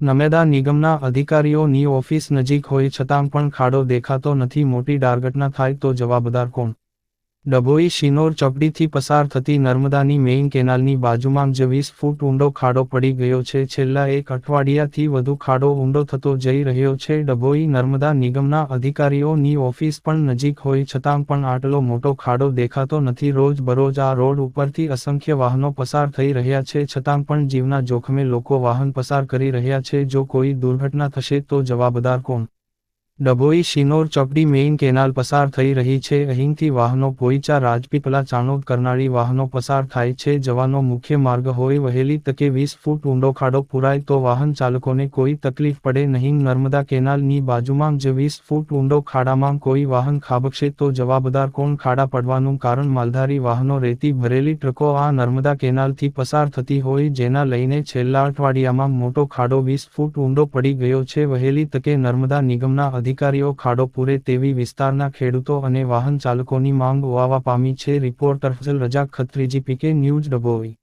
નમેદા નિગમના અધિકારીઓની ઓફિસ નજીક હોય છતાં પણ ખાડો દેખાતો નથી, મોટી ડારઘટના થાય તો જવાબદાર કોણ? ડભોઈ શિનોર ચપડીથી પસાર થતી નર્મદાની મેઇન કેનાલની બાજુમાં જ વીસ ફૂટ ઊંડો ખાડો પડી ગયો છે. છેલ્લા એક અઠવાડિયાથી વધુ ખાડો ઊંડો થતો જઈ રહ્યો છે. ડભોઈ નર્મદા નિગમના અધિકારીઓની ઓફિસ પણ નજીક હોય છતાં પણ આટલો મોટો ખાડો દેખાતો નથી. રોજ બરોજ આ રોડ ઉપરથી અસંખ્ય વાહનો પસાર થઈ રહ્યા છે. છતાં પણ જીવના જોખમે લોકો વાહન પસાર કરી રહ્યા છે. જો કોઈ દુર્ઘટના થશે તો જવાબદાર કોણ? ડભોઈ શિનોર ચોપડી મેઇન કેનાલ પસાર થઈ રહી છે. અહીંથી વાહનો પોઈચા રાજપીપલા ચાણોદ કરનાળી વાહનો પસાર થાય છે. જવાનો મુખ્ય માર્ગ હોય વહેલી તકે વીસ ફૂટ ઊંડો ખાડો પુરાય તો વાહન ચાલકોને કોઈ તકલીફ પડે નહીં. નર્મદા કેનાલની બાજુમાં જ વીસ ફૂટ ઊંડો ખાડામાં કોઈ વાહન ખાબકશે તો જવાબદાર કોણ ખાડા પડવાનું કારણ માલધારી વાહનો રેતી ભરેલી ટ્રકો આ નર્મદા કેનાલથી પસાર થતી હોય જેના લઈને છેલ્લા અઠવાડિયામાં મોટો ખાડો વીસ ફૂટ ઊંડો પડી ગયો છે. વહેલી તકે નર્મદા નિગમના અધિકારીઓ ખાડો પૂરે તેવી વિસ્તારના ખેડૂતો અને વાહન ચાલકોની માંગ હોવા પામી છે. રિપોર્ટર ફઝલ રજા ખત્રીજી, પીકે ન્યૂઝ ડભોઈ.